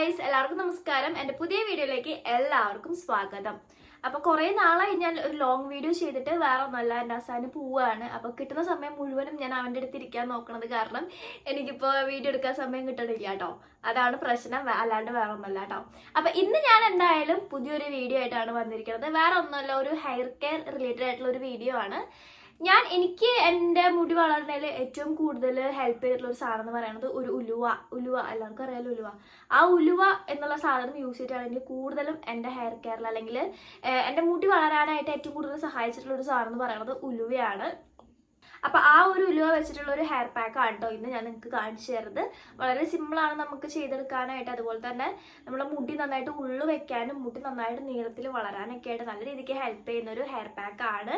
Guys എല്ലാവർക്കും നമസ്കാരം. എന്റെ പുതിയ വീഡിയോയിലേക്ക് എല്ലാവർക്കും സ്വാഗതം. അപ്പൊ കുറെ നാളായി ഞാൻ ഒരു ലോങ് വീഡിയോ ചെയ്തിട്ട് വേറെ ഒന്നല്ല എന്റെ അസാന് പോവാണ് അപ്പൊ കിട്ടുന്ന സമയം മുഴുവനും ഞാൻ അവന്റെ അടുത്ത് ഇരിക്കാൻ നോക്കണത് കാരണം എനിക്കിപ്പോ വീഡിയോ എടുക്കാൻ സമയം കിട്ടണില്ല കേട്ടോ. അതാണ് പ്രശ്നം അല്ലാണ്ട് വേറെ ഒന്നല്ല കേട്ടോ. അപ്പൊ ഇന്ന് ഞാൻ എന്തായാലും പുതിയൊരു വീഡിയോ ആയിട്ടാണ് വന്നിരിക്കുന്നത്. വേറെ ഒന്നുമല്ല ഒരു ഹെയർ കെയർ റിലേറ്റഡ് ആയിട്ടുള്ള ഒരു വീഡിയോ ആണ്. ഞാൻ എനിക്ക് എന്റെ മുടി വളർന്നതിൽ ഏറ്റവും കൂടുതൽ ഹെൽപ്പ് ചെയ്തിട്ടുള്ള ഒരു സാധനം എന്ന് പറയുന്നത് ഒരു ഉലുവ. ഉലുവ. എല്ലാവർക്കും അറിയാലോ ഉലുവ. ആ ഉലുവ എന്നുള്ള സാധനം യൂസ് ചെയ്തിട്ടാണ് എനിക്ക് കൂടുതലും എന്റെ ഹെയർ കെയറിൽ അല്ലെങ്കിൽ എന്റെ മുടി വളരാനായിട്ട് ഏറ്റവും കൂടുതൽ സഹായിച്ചിട്ടുള്ള ഒരു സാധനം എന്ന് പറയുന്നത് ഉലുവയാണ്. അപ്പൊ ആ ഒരു ഉലുവ വെച്ചിട്ടുള്ള ഒരു ഹെയർ പാക്ക് ആണ് കേട്ടോ ഇന്ന് ഞാൻ നിങ്ങൾക്ക് കാണിച്ചു തരുന്നത്. വളരെ സിമ്പിൾ ആണ് നമുക്ക് ചെയ്തെടുക്കാനായിട്ട്. അതുപോലെ തന്നെ നമ്മളെ മുടി നന്നായിട്ട് ഉള്ളു വെക്കാനും മുടി നന്നായിട്ട് നീളത്തിൽ വളരാനൊക്കെ ആയിട്ട് നല്ല രീതിക്ക് ഹെൽപ്പ് ചെയ്യുന്ന ഒരു ഹെയർ പാക്ക് ആണ്.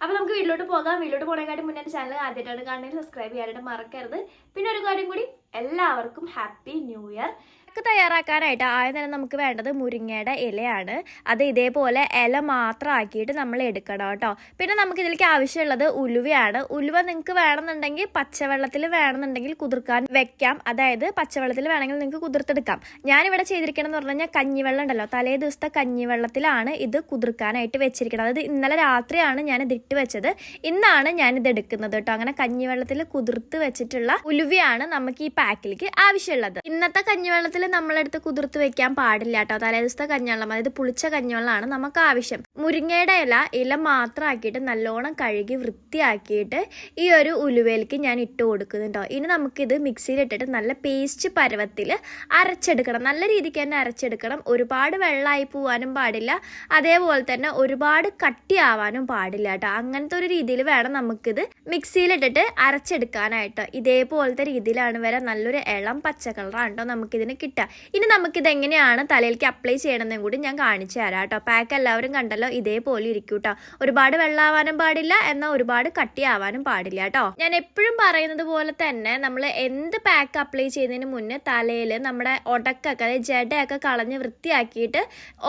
അപ്പൊ നമുക്ക് വീട്ടിലോട്ട് പോകാം. വീട്ടിലോട്ട് പോകണേക്കാട്ടും മുന്നേ ചാനൽ ആദ്യമായിട്ടാണ് കാണുന്നത് സബ്സ്ക്രൈബ് ചെയ്യാനായിട്ട് മറക്കരുത്. പിന്നെ ഒരു കാര്യം കൂടി എല്ലാവർക്കും ഹാപ്പി ന്യൂ ഇയർ. ഒക്കെ തയ്യാറാക്കാനായിട്ട് ആദ്യം തന്നെ നമുക്ക് വേണ്ടത് മുരിങ്ങയുടെ ഇലയാണ്. അത് ഇതേപോലെ ഇല മാത്രം ആക്കിയിട്ട് നമ്മൾ എടുക്കണം കേട്ടോ. പിന്നെ നമുക്ക് ഇതിലേക്ക് ആവശ്യമുള്ളത് ഉലുവയാണ്. ഉലുവ നിങ്ങൾക്ക് വേണമെന്നുണ്ടെങ്കിൽ പച്ചവെള്ളത്തിൽ വേണമെന്നുണ്ടെങ്കിൽ കുതിർക്കാൻ വെക്കാം. അതായത് പച്ചവെള്ളത്തിൽ വേണമെങ്കിൽ നിങ്ങൾക്ക് കുതിർത്തെടുക്കാം. ഞാനിവിടെ ചെയ്തിരിക്കണം എന്ന് പറഞ്ഞു കഴിഞ്ഞാൽ കഞ്ഞിവെള്ളം ഉണ്ടല്ലോ. തലേ ദിവസത്തെ കഞ്ഞിവെള്ളത്തിലാണ് ഇത് കുതിർക്കാനായിട്ട് വെച്ചിരിക്കുന്നത് അതായത് ഇന്നലെ രാത്രിയാണ് ഞാൻ ഇത് ഇട്ട് വെച്ചത്. ഇന്നാണ് ഞാൻ ഇത് എടുക്കുന്നത് കേട്ടോ. അങ്ങനെ കഞ്ഞിവെള്ളത്തിൽ കുതിർത്ത് വെച്ചിട്ടുള്ള ഉലുവയാണ് നമുക്ക് ഈ പാക്കിലേക്ക് ആവശ്യമുള്ളത്. ഇന്നത്തെ കഞ്ഞിവെള്ളത്തിൽ നമ്മളെടുത്ത് കുതിർത്ത് വെക്കാൻ പാടില്ല കേട്ടോ. തലേ ദിവസത്തെ കഞ്ഞിവെള്ളം അതായത് പുളിച്ച കഞ്ഞിവെള്ളമാണ് നമുക്ക് ആവശ്യം. മുരിങ്ങയുടെ ഇല ഇല മാത്രമാക്കിയിട്ട് നല്ലോണം കഴുകി വൃത്തിയാക്കിയിട്ട് ഈ ഒരു ഉലുവയിലേക്ക് ഞാൻ ഇട്ട് കൊടുക്കുന്നുണ്ടോ. ഇനി നമുക്കിത് മിക്സിയിലിട്ടിട്ട് നല്ല പേസ്റ്റ് പരുവത്തിൽ അരച്ചെടുക്കണം. നല്ല രീതിക്ക് തന്നെ അരച്ചെടുക്കണം. ഒരുപാട് വെള്ളമായി പോവാനും പാടില്ല. അതേപോലെ തന്നെ ഒരുപാട് കട്ടിയാവാനും പാടില്ല കേട്ടോ. അങ്ങനത്തെ ഒരു രീതിയിൽ വേണം നമുക്കിത് മിക്സിയിലിട്ടിട്ട് അരച്ചെടുക്കാനായിട്ട്. ഇതേപോലത്തെ രീതിയിലാണ് വരെ നല്ലൊരു ഇളം പച്ച കളറാണ് കേട്ടോ നമുക്കിതിന് കിട്ടുക. ഇനി നമുക്കിത് എങ്ങനെയാണ് തലയിലേക്ക് അപ്ലൈ ചെയ്യണമെന്നും കൂടി ഞാൻ കാണിച്ചു തരാം കേട്ടോ. പാക്ക് എല്ലാവരും കണ്ടല്ലോ ഇതേപോലെ ഇരിക്കും കേട്ടോ. ഒരുപാട് വെള്ളമാവാനും പാടില്ല എന്നാൽ ഒരുപാട് കട്ടിയാവാനും പാടില്ല കേട്ടോ. ഞാൻ എപ്പോഴും പറയുന്നത് പോലെ തന്നെ നമ്മൾ എന്ത് പാക്ക് അപ്ലൈ ചെയ്യുന്നതിന് മുന്നേ തലയിൽ നമ്മുടെ ഒടക്കൊക്കെ അതായത് ജടയൊക്കെ കളഞ്ഞ് വൃത്തിയാക്കിയിട്ട്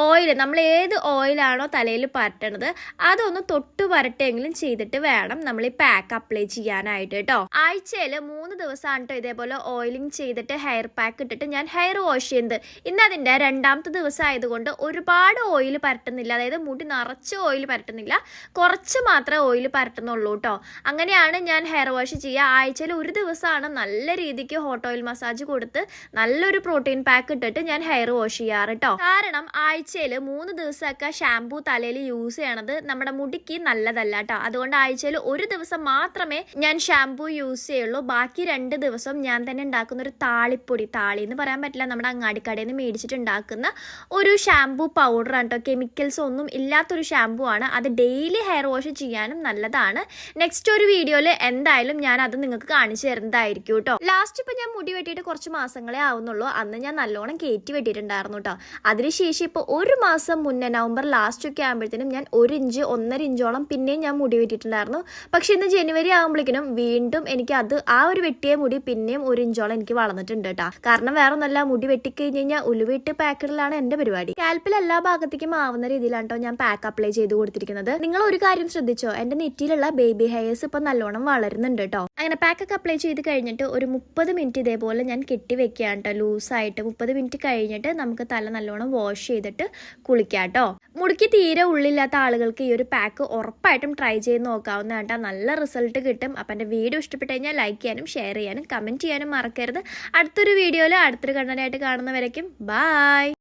ഓയിൽ നമ്മൾ ഏത് ഓയിലാണോ തലയിൽ പരട്ടണത് അതൊന്ന് തൊട്ട് പരട്ടെങ്കിലും ചെയ്തിട്ട് വേണം നമ്മൾ ഈ പാക്ക് അപ്ലൈ ചെയ്യാനായിട്ട് കേട്ടോ. ആഴ്ചയിൽ മൂന്ന് ദിവസമാണ് കേട്ടോ ഇതേപോലെ ഓയിലിംഗ് ചെയ്തിട്ട് ഹെയർ പാക്ക് ഇട്ടിട്ട് ഞാൻ ഹെയർ വാഷ് ചെയ്യുന്നത്. ഇന്ന് അതിന്റെ രണ്ടാമത്തെ ദിവസം ആയതുകൊണ്ട് ഒരുപാട് ഓയിൽ പരട്ടുന്നില്ല. അതായത് മുടി നിറച്ച് ഓയിൽ പരട്ടുന്നില്ല. കുറച്ച് മാത്രമേ ഓയിൽ പരട്ടുന്നുള്ളൂ കേട്ടോ അങ്ങനെയാണ് ഞാൻ ഹെയർ വാഷ് ചെയ്യുക. ആഴ്ചയിൽ ഒരു ദിവസമാണ് നല്ല രീതിക്ക് ഹോട്ട് ഓയിൽ മസാജ് കൊടുത്ത് നല്ലൊരു പ്രോട്ടീൻ പാക്ക് ഇട്ടിട്ട് ഞാൻ ഹെയർ വാഷ് ചെയ്യാറ് കേട്ടോ കാരണം ആഴ്ചയിൽ മൂന്ന് ദിവസമൊക്കെ ഷാംപൂ തലയിൽ യൂസ് ചെയ്യണത് നമ്മുടെ മുടിക്ക് നല്ലതല്ല കേട്ടോ അതുകൊണ്ട് ആഴ്ചയിൽ ഒരു ദിവസം മാത്രമേ ഞാൻ ഷാംപൂ യൂസ് ചെയ്യുള്ളൂ. ബാക്കി രണ്ട് ദിവസം ഞാൻ തന്നെ ഉണ്ടാക്കുന്ന ഒരു താളിപ്പൊടി താളി എന്ന് പറയാൻ പറ്റില്ല. നമ്മുടെ അങ്ങാടിക്കടയിൽ നിന്ന് മേടിച്ചിട്ടുണ്ടാക്കുന്ന ഒരു ഷാംപൂ പൗഡറാണ് കേട്ടോ കെമിക്കൽസ് ഒന്നും ഇല്ലാത്തൊരു ഷാംപൂ ആണ്. അത് ഡെയിലി ഹെയർ വാഷ് ചെയ്യാനും നല്ലതാണ്. നെക്സ്റ്റ് ഒരു വീഡിയോയിൽ എന്തായാലും ഞാൻ അത് നിങ്ങൾക്ക് കാണിച്ചു തരുന്നതായിരിക്കും കേട്ടോ ലാസ്റ്റ് ഇപ്പം ഞാൻ മുടി വെട്ടിയിട്ട് കുറച്ച് മാസങ്ങളെ ആവുന്നുള്ളൂ. അന്ന് ഞാൻ നല്ലോണം കയറ്റി വെട്ടിയിട്ടുണ്ടായിരുന്നു കേട്ടോ അതിനുശേഷം ഇപ്പോൾ ഒരു മാസം മുന്നേ നവംബർ ലാസ്റ്റ് ഒക്കെ ആകുമ്പോഴത്തേനും ഞാൻ ഒരു ഇഞ്ച് ഒന്നര ഇഞ്ചോളം പിന്നെയും ഞാൻ മുടി വെട്ടിയിട്ടുണ്ടായിരുന്നു. പക്ഷേ ഇന്ന് ജനുവരി ആകുമ്പോഴേക്കും വീണ്ടും എനിക്ക് അത് ആ ഒരു വെട്ടിയ മുടി പിന്നെയും ഒരു ഇഞ്ചോളം എനിക്ക് വളർന്നിട്ടുണ്ട് കേട്ടോ കാരണം വേറെ ഒന്നല്ല മുടി വെട്ടിക്കഴിഞ്ഞ് കഴിഞ്ഞാൽ ഉലുവിട്ട് പാക്കറിലാണ് എന്റെ പരിപാടി. സ്കാൽപ്പിൽ എല്ലാ ഭാഗത്തേക്കും ആവുന്ന രീതിയിലാണ് കേട്ടോ ഞാൻ പാക്ക് അപ്ലൈ ചെയ്ത് കൊടുത്തിരിക്കുന്നത്. നിങ്ങൾ ഒരു കാര്യം ശ്രദ്ധിച്ചോ? എന്റെ നെറ്റിയിലുള്ള ബേബി ഹെയർസ് ഇപ്പൊ നല്ലോണം വളരുന്നുണ്ട് കേട്ടോ അങ്ങനെ പാക്കൊക്കെ അപ്ലൈ ചെയ്ത് കഴിഞ്ഞിട്ട് ഒരു മുപ്പത് മിനിറ്റ് ഇതേപോലെ ഞാൻ കെട്ടി വെക്കുകയാണ് കേട്ടോ ലൂസായിട്ട് മുപ്പത് മിനിറ്റ് കഴിഞ്ഞിട്ട് നമുക്ക് തല നല്ലോണം വാഷ് ചെയ്തിട്ട് കുളിക്കാം കേട്ടോ മുടിക്ക് തീരെ ഉള്ളില്ലാത്ത ആളുകൾക്ക് ഈ ഒരു പാക്ക് ഉറപ്പായിട്ടും ട്രൈ ചെയ്ത് നോക്കാവുന്ന കേട്ടോ നല്ല റിസൾട്ട് കിട്ടും. അപ്പം എന്റെ വീഡിയോ ഇഷ്ടപ്പെട്ട് കഴിഞ്ഞാൽ ലൈക്ക് ചെയ്യാനും ഷെയർ ചെയ്യാനും കമന്റ് ചെയ്യാനും മറക്കരുത്. അടുത്തൊരു വീഡിയോയിൽ അടുത്തൊരു കണ്ടനായിട്ട് കാണുന്നവരേക്കും ബായ്